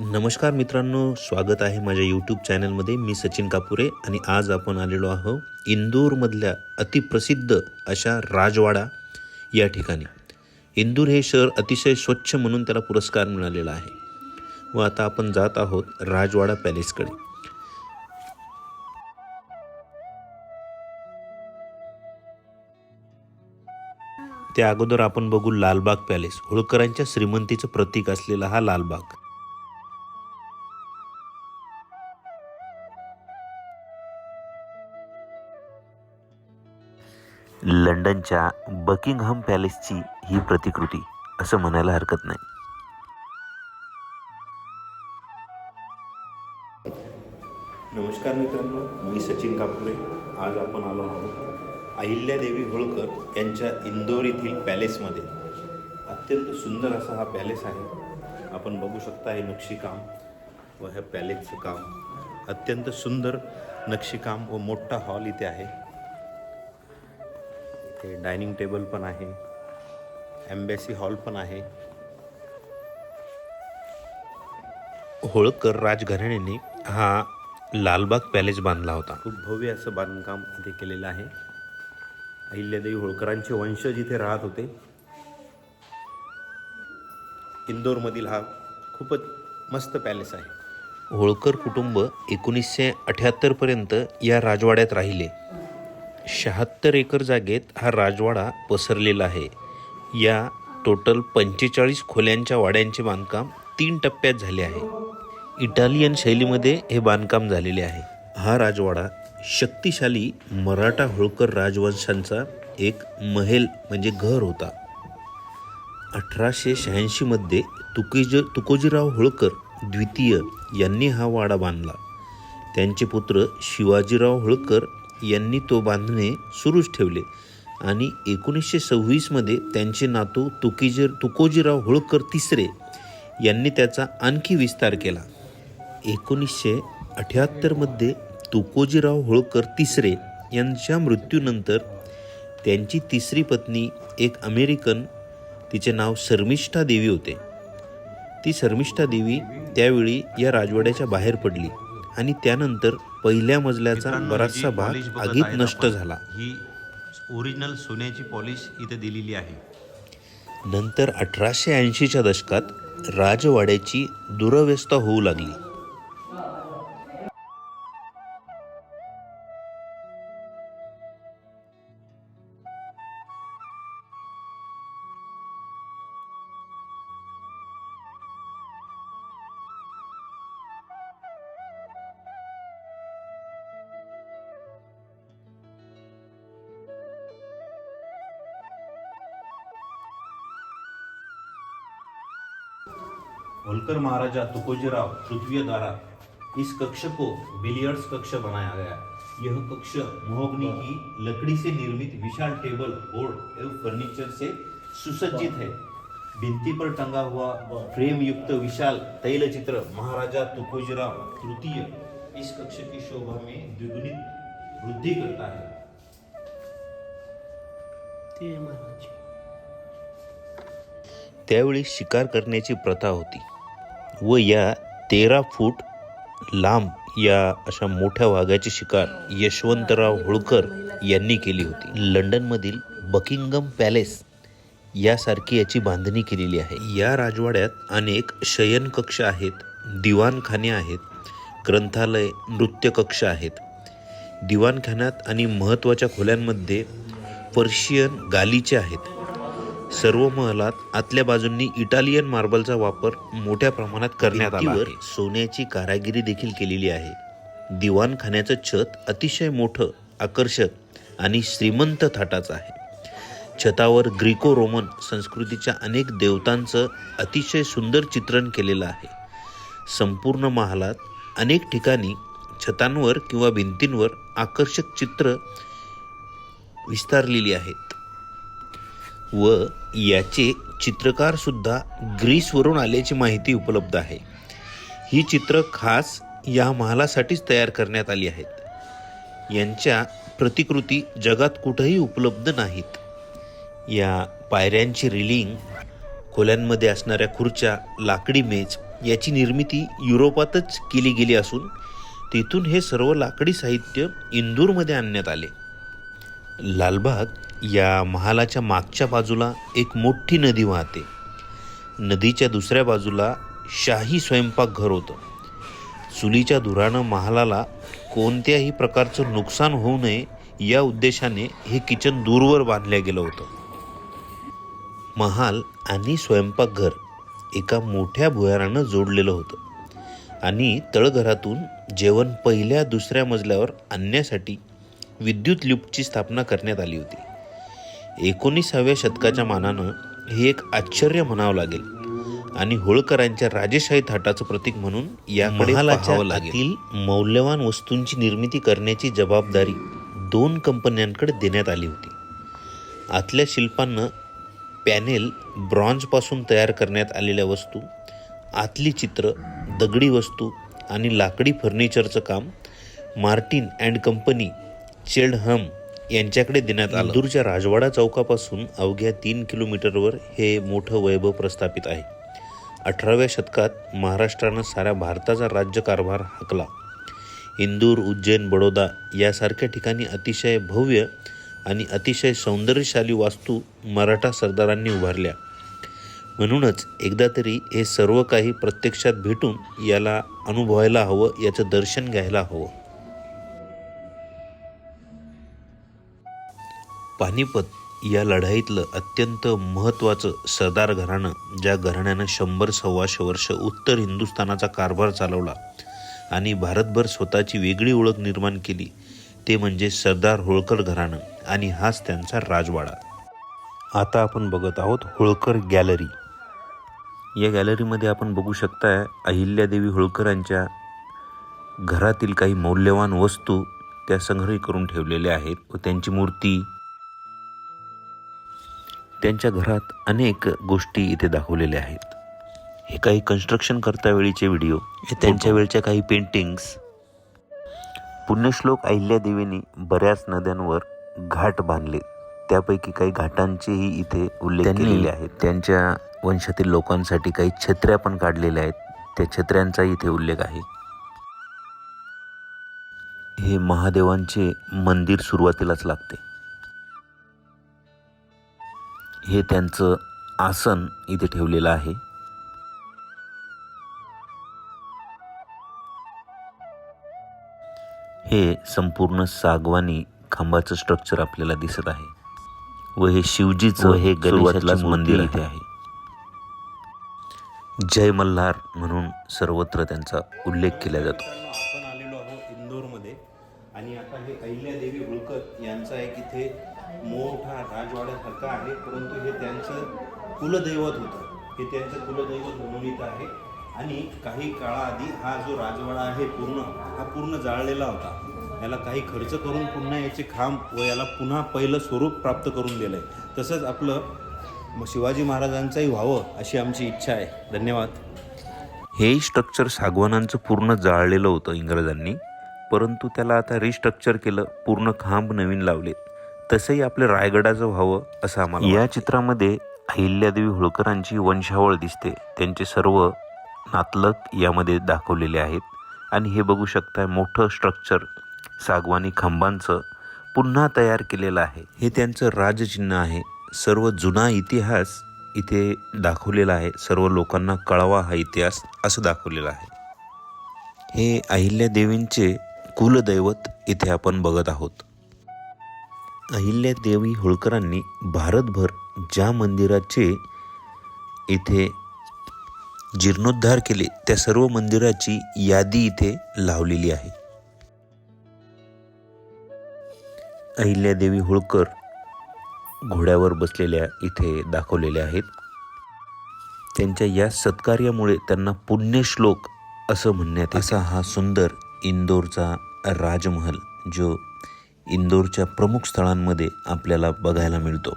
नमस्कार मित्रांनो स्वागत आहे माझ्या यूट्यूब चॅनलमध्ये मी सचिन कापुरे आणि आज आपण आलेलो आहोत इंदूरमधल्या अतिप्रसिद्ध अशा राजवाडा या ठिकाणी. इंदूर हे शहर अतिशय स्वच्छ म्हणून त्याला पुरस्कार मिळालेला आहे. व आता आपण जात आहोत राजवाडा पॅलेसकडे. त्या अगोदर आपण बघू लालबाग पॅलेस. होळकरांच्या श्रीमंतीचं प्रतीक असलेला हा लालबाग. लंडनच्या बकिंगहम पॅलेसची ही प्रतिकृती असं म्हणायला हरकत नाही. नमस्कार मित्रांनो मी सचिन कापुरे. आज आपण आलो आहोत अहिल्यादेवी होळकर यांच्या इंदोर येथील पॅलेसमध्ये. अत्यंत सुंदर असा हा पॅलेस आहे. आपण बघू शकता हे नक्षीकाम व ह्या पॅलेसचं काम. अत्यंत सुंदर नक्षीकाम व मोठा हॉल इथे आहे. इथे डायनिंग टेबल पण आहे. एम्बॅसी हॉल पण आहे. होळकर राजघराण्याने हा लालबाग पॅलेस बांधला होता. खूप भव्य असं बांधकाम इथे केलेलं आहे. अहिल्यादेवी होळकरांचे वंशज इथे राहत होते इंदोरमधील हा खूपच मस्त पॅलेस आहे. होळकर कुटुंब एकोणीसशे अठ्याहत्तरपर्यंत या राजवाड्यात राहिले. शहात्तर एकर जागेत हा राजवाडा पसरलेला आहे. या टोटल पंचेचाळीस खोल्यांच्या वाड्यांचे बांधकाम तीन टप्प्यात झाले आहे. इटालियन शैलीमध्ये हे बांधकाम झालेले आहे. हा राजवाडा शक्तिशाली मराठा होळकर राजवंशांचा एक महेल म्हणजे घर होता. अठराशे शहाऐंशीमध्ये तुकोज तुकोजीराव होळकर द्वितीय यांनी हा वाडा बांधला. त्यांचे पुत्र शिवाजीराव होळकर यांनी तो बांधणे सुरूच ठेवले. आणि एकोणीसशे सव्वीसमध्ये त्यांचे नातू तुकीजीर तुकोजीराव होळकर तिसरे यांनी त्याचा आणखी विस्तार केला. एकोणीसशे अठ्याहत्तरमध्ये तुकोजीराव होळकर तिसरे यांच्या मृत्यूनंतर त्यांची तिसरी पत्नी एक अमेरिकन तिचे नाव शर्मिष्ठा देवी होते. ती शर्मिष्ठा देवी त्यावेळी या राजवाड्याच्या बाहेर पडली. आणि त्यानंतर पहिल्या मजल्याचा बराचसा भाग आगीत नष्ट झाला. ही ओरिजिनल सोन्याची पॉलिश इथे दिलेली आहे. नंतर अठराशे ऐंशीच्या दशकात राजवाड्याची दुरवस्था होऊ लागली. होलकर महाराजा तुकोजीराव तृतीय द्वारा इस कक्ष को बिलियर्ड्स कक्ष बनाया गया। यह कक्ष मोहगनी की लकड़ी से निर्मित विशाल टेबल बोर्ड एवं फर्नीचर से सुसज्जित है। भिंती पर टंगा हुआ फ्रेम युक्त विशाल तैल चित्र महाराजा तुकोजीराव तृतीय इस कक्ष की शोभा में द्विगुणित वृद्धि करता है। त्यावेळी शिकार करण्याची प्रथा होती। व या तेरा फूट लांब या अशा मोठ्या वाघाची शिकार यशवंतराव होळकर यांनी केली होती. लंडनमधील बकिंगम पॅलेस यासारखी याची बांधणी केलेली आहे. या राजवाड्यात अनेक शयनकक्ष आहेत दिवाणखाने आहेत ग्रंथालय नृत्यकक्ष आहेत. दिवाणखान्यात आणि महत्त्वाच्या खोल्यांमध्ये पर्शियन गालीचे आहेत. सर्व महलात आतल्या बाजूंनी इटालियन मार्बलचा वापर मोठ्या प्रमाणात करण्यात आला सोन्याची कारागिरी देखील केलेली आहे. दिवाणखान्याचं छत अतिशय मोठं आकर्षक आणि श्रीमंत थाटाचं आहे. छतावर ग्रीको रोमन संस्कृतीच्या अनेक देवतांचं अतिशय सुंदर चित्रण केलेलं आहे. संपूर्ण महालात अनेक ठिकाणी छतांवर किंवा भिंतींवर आकर्षक चित्र विस्तारलेली आहेत. व याचे चित्रकारसुद्धा ग्रीसवरून आल्याची माहिती उपलब्ध आहे. ही चित्र खास या महालासाठीच तयार करण्यात आली आहेत. यांच्या प्रतिकृती जगात कुठेही उपलब्ध नाहीत. या पायऱ्यांची रिलिंग खोल्यांमध्ये असणाऱ्या खुर्च्या लाकडी मेज याची निर्मिती युरोपातच केली गेली असून तेथून हे सर्व लाकडी साहित्य इंदूरमध्ये आणण्यात आले. लालबाग या महालाच्या मागच्या बाजूला एक मोठी नदी वाहते. नदीच्या दुसऱ्या बाजूला शाही स्वयंपाकघर होतं. चुलीच्या धुरानं महालाला कोणत्याही प्रकारचं नुकसान होऊ नये या उद्देशाने हे किचन दूरवर बांधलं गेलं होतं. महाल आणि स्वयंपाकघर एका मोठ्या भुयारानं जोडलेलं होतं आणि तळघरातून जेवण पहिल्या दुसऱ्या मजल्यावर आणण्यासाठी विद्युत लिफ्टची स्थापना करण्यात आली होती. एकोणीसाव्या शतकाच्या मानानं हे एक आश्चर्य म्हणावं लागेल. आणि होळकरांच्या राजेशाही थाटाचं प्रतीक म्हणून याकडे लागेल. मौल्यवान वस्तूंची निर्मिती करण्याची जबाबदारी दोन कंपन्यांकडे देण्यात आली होती. आतल्या शिल्पांना पॅनेल ब्रॉन्झपासून तयार करण्यात आलेल्या वस्तू आतली चित्र दगडी वस्तू आणि लाकडी फर्निचरचं काम मार्टिन अँड कंपनी चेल्डहम यांच्याकडे देण्यात आलं इंदूरच्या राजवाडा चौकापासून अवघ्या तीन किलोमीटरवर हे मोठं वैभव प्रस्थापित आहे. अठराव्या शतकात महाराष्ट्रानं साऱ्या भारताचा राज्यकारभार हाकला. इंदूर उज्जैन बडोदा यासारख्या ठिकाणी अतिशय भव्य आणि अतिशय सौंदर्यशाली वास्तू मराठा सरदारांनी उभारल्या. म्हणूनच एकदा तरी हे सर्व काही प्रत्यक्षात भेटून याला अनुभवायला हवं याचं दर्शन घ्यायला हवं. पानिपत या लढाईतलं अत्यंत महत्त्वाचं सरदार घराणं ज्या घराण्यानं शंभर सव्वाशे वर्ष उत्तर हिंदुस्थानाचा कारभार चालवला आणि भारतभर स्वतःची वेगळी ओळख निर्माण केली ते म्हणजे सरदार होळकर घराणं आणि हाच त्यांचा राजवाडा. आता आपण बघत आहोत होळकर गॅलरी. या गॅलरीमध्ये आपण बघू शकताय अहिल्यादेवी होळकरांच्या घरातील काही मौल्यवान वस्तू त्या संग्रही करून ठेवलेल्या आहेत व त्यांची मूर्ती त्यांच्या घरात अनेक गोष्टी इथे दाखवलेल्या आहेत. हे काही कन्स्ट्रक्शन करता वेळीचे व्हिडिओ हे त्यांच्या वेळच्या काही पेंटिंग्स पुण्यश्लोक अहिल्यादेवींनी बऱ्याच नद्यांवर घाट बांधले. त्यापैकी काही घाटांचेही इथे उल्लेख केलेले आहेत. त्यांच्या वंशातील लोकांसाठी काही छत्र्या पण काढलेल्या आहेत. त्या छत्र्यांचाही इथे उल्लेख आहे. हे महादेवांचे मंदिर सुरुवातीलाच लागते. हे त्यांचं आसन इथे ठेवलेलं आहे. हे संपूर्ण सागवानी खांबाचं स्ट्रक्चर आपल्याला दिसत आहे व हे शिवजीचं हे गणेशाचंच मंदिर इथे आहे. जय मल्हार म्हणून सर्वत्र त्यांचा उल्लेख केला जातो. आपण आलेलो आहोत इंदोरमध्ये. आणि आता हे अहिल्यादेवी होळकर यांचा एक इथे मोठा राजवाड्यासारखा आहे परंतु हे त्यांचं कुलदैवत होतं. हे त्यांचं कुलदैवत म्हणून इथं आहे. आणि काही काळाआधी हा जो राजवाडा आहे पूर्ण हा पूर्ण जाळलेला होता. याला काही खर्च करून पुन्हा याचे खांब व याला पुन्हा पहिलं स्वरूप प्राप्त करून दिलं आहे तसंच आपलं शिवाजी महाराजांचंही व्हावं अशी आमची इच्छा आहे. धन्यवाद. हे स्ट्रक्चर सागवानांचं पूर्ण जाळलेलं होतं इंग्रजांनी परंतु त्याला आता रिस्ट्रक्चर केलं पूर्ण खांब नवीन लावले तसंही आपलं रायगडाचं व्हावं असं आम्हाला या चित्रामध्ये अहिल्यादेवी होळकरांची वंशावळ दिसते. त्यांचे सर्व नातलग यामध्ये दाखवलेले आहेत. आणि हे बघू शकताय मोठं स्ट्रक्चर सागवानी खांबांचं पुन्हा तयार केलेलं आहे. हे त्यांचं राजचिन्ह आहे. सर्व जुना इतिहास इथे दाखवलेला आहे. सर्व लोकांना कळावा हा इतिहास असं दाखवलेलं आहे. हे अहिल्यादेवींचे कुलदैवत इथे आपण बघत आहोत. अहिल्यादेवी होळकरांनी भारतभर ज्या मंदिराचे इथे जीर्णोद्धार केले त्या सर्व मंदिराची यादी इथे लावलेली आहे. अहिल्यादेवी होळकर घोड्यावर बसलेल्या इथे दाखवलेल्या आहेत. त्यांच्या या सत्कार्यामुळे त्यांना पुण्यश्लोक असं म्हणण्यात असा हा सुंदर इंदोरचा राजमहल जो इंदोरच्या प्रमुख स्थळांमध्ये आपल्याला बघायला मिळतो.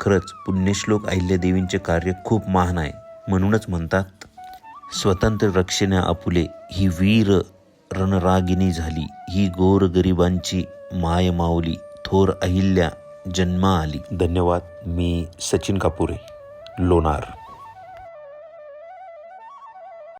खरंच पुण्यश्लोक अहिल्यादेवींचे कार्य खूप महान आहे. म्हणूनच म्हणतात स्वतंत्र रक्षणे आपुले ही वीर रणरागिनी झाली. ही गोर गरिबांची माय माऊली थोर अहिल्या जन्मा आली. धन्यवाद. मी सचिन कापुरे लोणार.